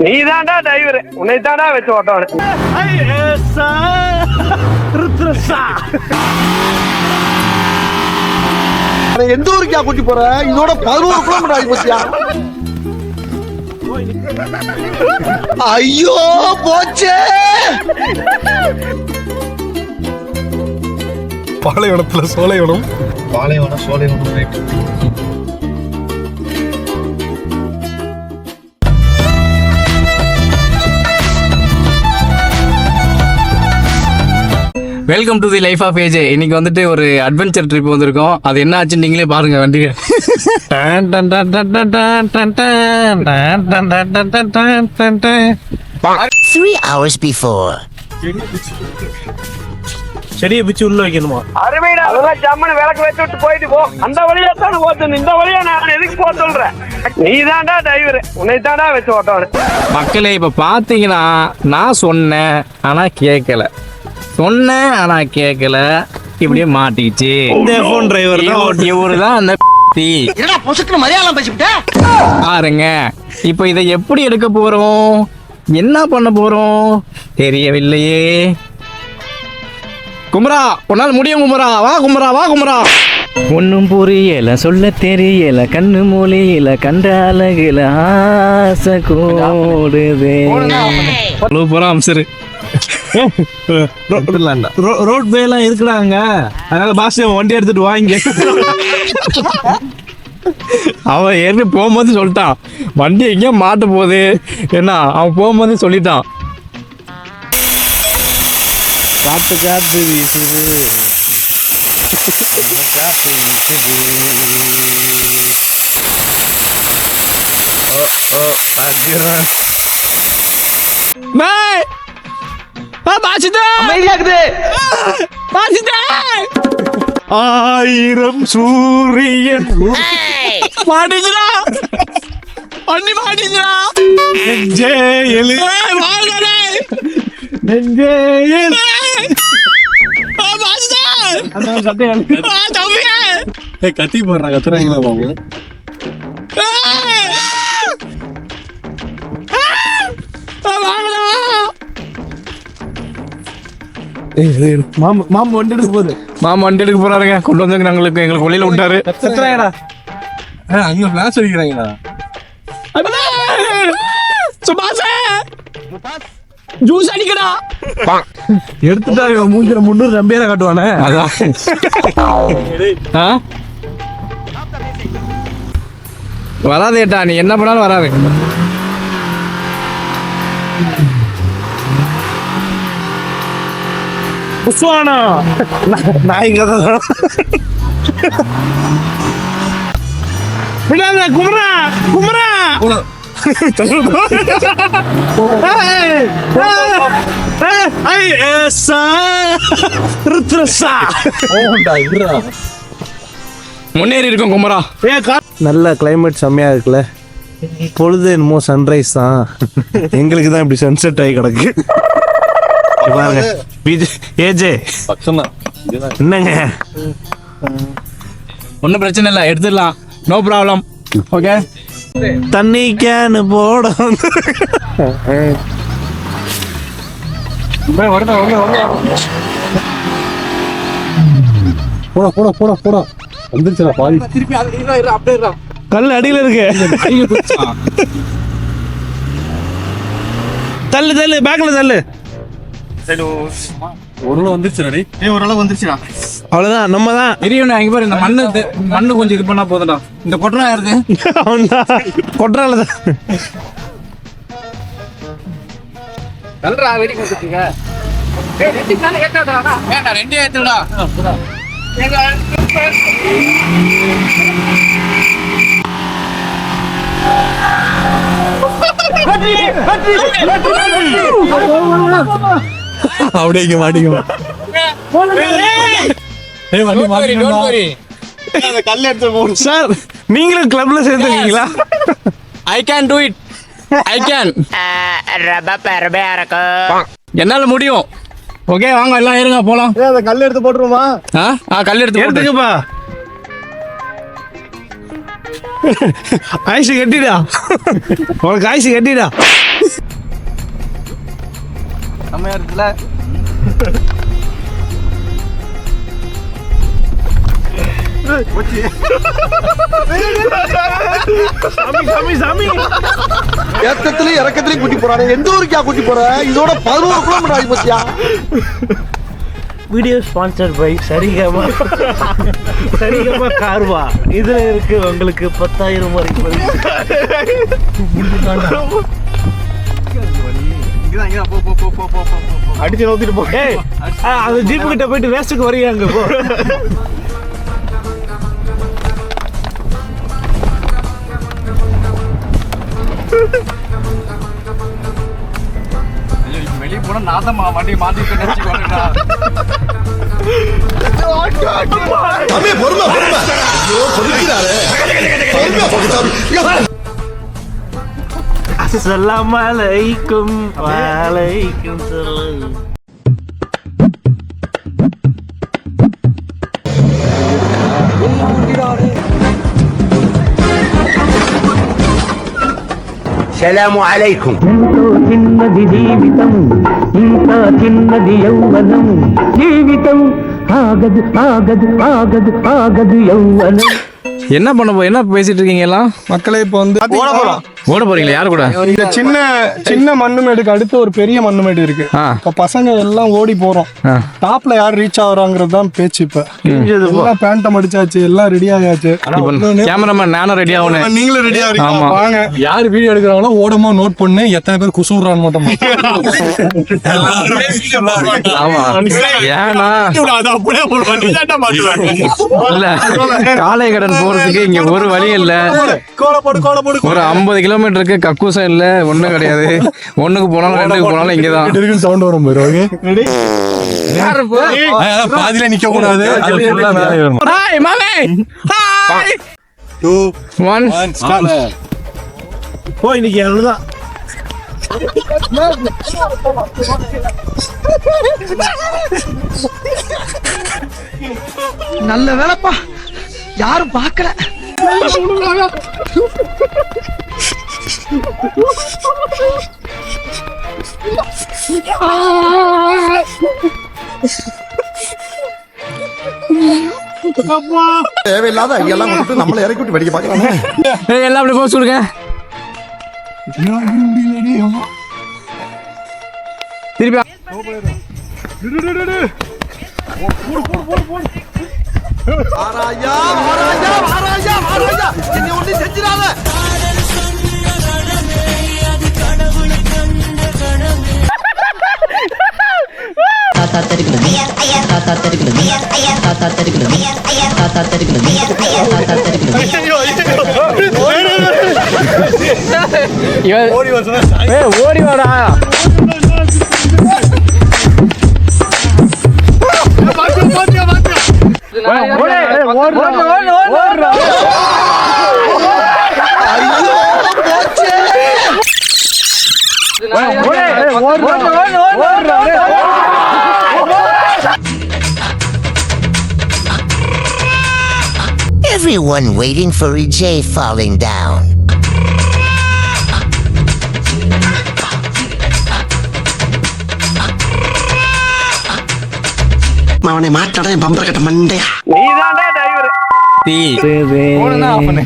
நீ தான்டா டிரைவர் உன்னை தான்டா வச்சு ஓட்டவனு. எந்த ஊருக்கா கூட்டி போற? இதோட பதினோரு கிலோமீட்டர் ஆகி போச்சியா? ஐயோ போச்சே! பாலைவனத்துல சோலைவனம். பாலைவனம் சோலைவனம் right welcome to the life of AJ இன்னைக்கு வந்துட்டு ஒரு அட்வென்ச்சர் ட்ரிப் வந்திருக்கோம் அது என்ன ஆச்சுன்னு நீங்களே பாருங்க வண்டியை Three hours before. செடியை பிச்சு உள்ள வைக்கணுமா அருமைடா அதெல்லாம் ஜம்முன்னு விளக்கு வச்சு விட்டு போயிட்டு போ அந்த வழியா தானே ஓட்டணும் இந்த வழியா நான் எதுக்கு போக சொல்றேன் நீ தான்டா டிரைவர் உன்னை தான்டா வச்சு ஓட்டவனு மக்களே இப்போ பார்த்தீங்கன்னா நான் சொன்னேன் ஆனால் கேட்கல சொன்னேன் ஆனால் கேட்கல இப்படியே மாட்டிக்கிச்சு. இந்த ஃபோன் டிரைவர் தான். இவரு தான் அந்த பாருங்க இப்போ இதை எப்படி எடுக்க போறோம்? என்ன பண்ண போறோம்? தெரியவில்லையே. குமரா உன்னால் முடியும் குமரா. வா குமரா வா குமரா. ஒன்றும் புரியல சொல்ல தெரியல. கண்ணு மொழியில கண்ட அழகுல ஆசை கூடுதே. அம்சரு. ரோட் பே எல்லாம் இருக்குடாங்க அதனால பாஸ் வண்டி எடுத்துட்டு வாங்க. அவன் ஏற்கனவே போகும்போது சொல்லிட்டான். வண்டி எங்கேயோ மாட்ட போகுது. என்ன அவன் போகும்போது சொல்லிட்டான். காத்து காத்து வீசுது காத்து ஓ ஓ அக்கிறான் ஆயிரம் சூரியன் மாட்டிச்சுடா வண்டி மாட்டிச்சுடா நெஞ்சே எழு வாழ்கடே நெஞ்சே எழு பாசிட்டா அதான் சட்டையா தம்பியே ஏய், கத்தி போடுறான் கத்துறாங்களா பாபு மாமா மாமா வண்டி எடுக்க போகுது மாமா வண்டி எடுக்க போறாருங்க. கொண்டு வந்து எங்களுக்கு எங்களுக்கு வெளியில விட்டாரு. கத்துறாங்கடா அங்க பிளாஸ் அடிக்கிறாங்கடா. ஜூஸ் அடிக்கடா. எடுத்துட்டா இவன் மூஞ்சில முன்னூறு நம்பியார காட்டுவானே. அதான். ஆ? வராதேட்டா நீ என்ன பண்ணாலும் வராது. புஸ்வானா நாய் கதை தான் விடாத குமரா குமரா. முன்னேறி இருக்கும் குமரா. நல்ல கிளைமேட் செம்மையா இருக்குல்ல. பொழுது என்னமோ சன்ரைஸ் தான். எங்களுக்கு தான் இப்படி சன்செட் ஆகி கிடக்கு. இங்க பாருங்க ஏஜே. என்னங்க? ஒன்றும் பிரச்சனை இல்லை எடுத்துடலாம். நோ ப்ராப்ளம் ஓகே தண்ணி கேனு போட போடா போடா போடா போடா. வந்துருச்சுடா பாதி. கல் அடியில இருக்கு. தள்ளு தள்ளு பேக்ல தள்ளு. ஒரு வந்துருச்சுடா ஏய் ஓரளவு வந்துருச்சுடா. அவ்வளவுதான் நம்ம தான் தெரியும் இங்க பாரு இந்த மண்ணு மண்ணு கொஞ்சம் இது பண்ணா போதும்டா. இந்த கொட்டரா யாருது அவன்தான் கொட்டுறால தான் கல்றா வெடி கொடுத்துருக்க வேண்டாம் ரெண்டே ஏத்துடா அப்படியே இங்க மாட்டிக்கும் ஏய் வண்டி மாட்டிக்கணும் சார் நீங்களும் கிளப்ல சேர்ந்துருக்கீங்களா? I can do it I can Raba perberko. என்னால முடியும். ஓகே வாங்க எல்லாம் ஏறுங்க போலாம். ஏய் அந்த கல் எடுத்து போட்டுருமா ஆ? ஆ கல் எடுத்து போட்டு. எடுத்துக்கப்பா. ஆயுசு கட்டிடா. உனக்கு ஆயுசு கட்டிடா. செம்மையா இருக்குல்ல? ஏத்தத்திலயும் இறக்கத்திலயும் கூட்டி போறானே. எந்த ஊருக்கா கூட்டி போற? இதோட பதினோரு கிலோமீட்டர் ஆகி போச்சியா? Video sponsor by Saregama. Saregama Carvaan. இதுல இருக்கு உங்களுக்கு பத்தாயிரம் வரைக்கும் அடிச்சு நோத்திட்டு போ. அந்த ஜீப்பு கிட்ட போயிட்டு வேஸ்ட்டுக்கு வரீங்க அங்க போ. வெளியே போனா நான் தான் வண்டி மாத்திட்டு நினைச்சுக்கோடா தம்பி பொறுமை பொறுமை. ஐயோ சொல்லிக்கிறாரு பொறுமை பொறுமை அஸ்ஸலாமு அலைக்கும் வலைக்கும் சலாம் السلام عليكم ఎంతో చిన్నది జీవితం ఇంకా చిన్నది యౌవనం జీవితం ఆగదు ఆగదు ఆగదు ఆగదు యౌవనం என்ன பண்ண போ என்ன பேசிட்டு இருக்கீங்க எல்லாம் மக்களே இப்போ வந்து ஓட போறீங்களா? யாரு கூட? இந்த சின்ன சின்ன மண்ணு மேடுக்கு அடுத்து ஒரு பெரிய மண்ணு மேடு இருக்கு. இப்ப பசங்க எல்லாம் ஓடி போறோம். டாப்ல யார் ரீச் ஆகுறாங்கிறது தான் பேச்சு இப்ப. எல்லாம் பேண்டம் அடிச்சாச்சு எல்லாம் ரெடி ஆயாச்சு. கேமராமேன் நானும் ரெடி ஆகணும். நீங்களும் ரெடியா ஆமா. இருக்கீங்க வாங்க. யார் வீடியோ எடுக்கிறாங்களோ ஓடமா நோட் பண்ணு. எத்தனை பேர் குசுறான்னு மட்டும் ஆமா. ஏன்னா காலை கடன் போறதுக்கு இங்க ஒரு வழி இல்ல. ஒரு ஐம்பது கிலோமீட்டருக்கு கக்கூசம் இல்ல ஒண்ணும் கிடையாது. ஒண்ணுக்கு போனாலும் ரெண்டுக்கு போனாலும் இங்கதான் இருக்குன்னு சவுண்ட் வரும் பாரு ஓகே? ரெடி? பாதியில நிக்க கூடாது ஹாய் மாமே. Hi. Two one one start போ இன்னைக்கு அவ்வளவுதான் நல்ல வேலைப்பா. யாரும் பார்க்கல. தேவையில்லாத ஐடியெல்லாம் கொடுத்து நம்மளை இறக்கி விட்டு வெடிக்க பார்க்கலாமே ஏய் எல்லாம் அப்படி திருப்பி என்னை ஒண்ணு செஞ்சிடாத. tata tergilani tata tergilani tata tergilani tata tergilani tata tergilani 이건 왜 월이 와라 맞죠 맞죠 맞죠 왜 월에 월라 월라 월라 아이고 맞지 왜 월에 월라 월라 월라 Everyone waiting for EJ falling down. அவனை மாட்டாடா பம்பர கட்ட மண்டையா நீதான்டா டிரைவர் போனா ஆஃப் பண்ணு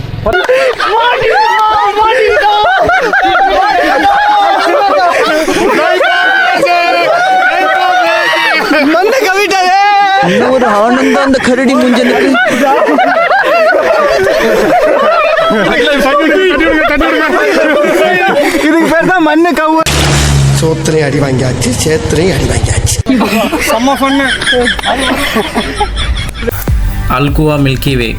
ஒரு ஆனந்தம் அந்த கரடி முஞ்சனுக்கு இதுக்கு பேர் தான் மண்ணு கவு சோத்திரையும் அடி வாங்கியாச்சு சேத்திரையும் அடி வாங்கியாச்சு. செம்ம ஃபன்னு அல்குவா மில்கி வே.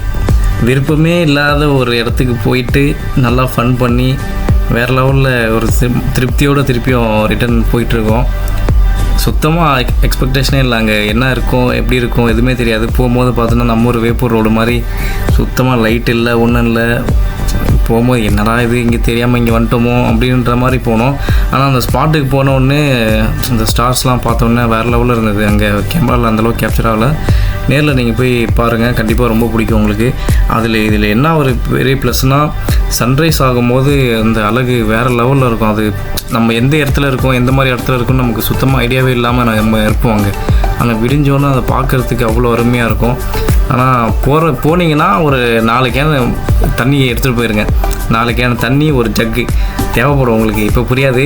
விருப்பமே இல்லாத ஒரு இடத்துக்கு போயிட்டு நல்லா ஃபன் பண்ணி வேறு லெவலில் ஒரு திரு- திருப்தியோட திருப்பியும் ரிட்டர்ன் போயிட்டுருக்கோம் சுத்தமாக எக்ஸ்பெக்டேஷனே இல்லை அங்கே என்ன இருக்கும் எப்படி இருக்கும் எதுவுமே தெரியாது. போகும்போது பார்த்தோன்னா நம்ம ஒரு வேப்பூர் ரோடு மாதிரி சுத்தமாக லைட் இல்லை ஒன்றும் இல்லை. போகும்போது என்னடா இது இங்கே தெரியாமல் இங்கே வந்துட்டோமோ அப்படின்ற மாதிரி போனோம். ஆனால் அந்த ஸ்பாட்டுக்கு போன உடனே அந்த ஸ்டார்ஸ்லாம் பார்த்தோன்னே வேறு லெவலில் இருந்தது. அங்கே கேமராவில் அந்தளவுக்கு கேப்சர் ஆகலை. நேரில் நீங்கள் போய் பாருங்கள் கண்டிப்பாக ரொம்ப பிடிக்கும் உங்களுக்கு. அதில் இதில் என்ன ஒரு பெரிய ப்ளஸ்னால் சன்ரைஸ் ஆகும்போது அந்த அழகு வேறு லெவலில் இருக்கும். அது நம்ம எந்த இடத்துல இருக்கோம் எந்த மாதிரி இடத்துல இருக்கும்னு நமக்கு சுத்தமாக ஐடியாவே இல்லாமல் நம்ம இருப்போம் அங்கே. அங்கே விடிஞ்சோன்னே அதை பார்க்குறதுக்கு அவ்வளோ அருமையாக இருக்கும். ஆனால் போகிற போனீங்கன்னா ஒரு நாலு தண்ணியை தண்ணி எடுத்துகிட்டு போயிருங்க. நாலு தண்ணி ஒரு ஜக்கு தேவைப்படும் உங்களுக்கு. இப்போ புரியாது.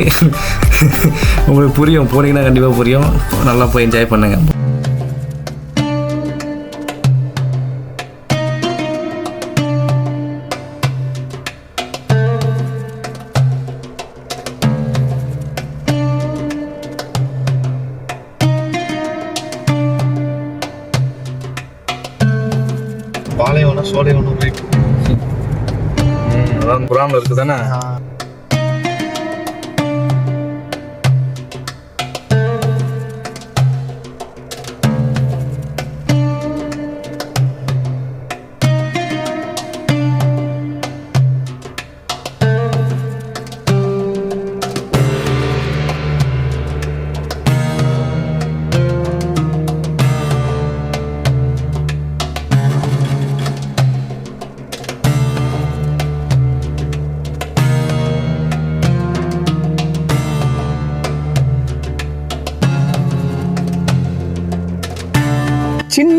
உங்களுக்கு புரியும். போனீங்கன்னா கண்டிப்பாக புரியும். நல்லா போய் என்ஜாய் பண்ணுங்கள் பாலைவனம் அதான் குரான் இருக்குது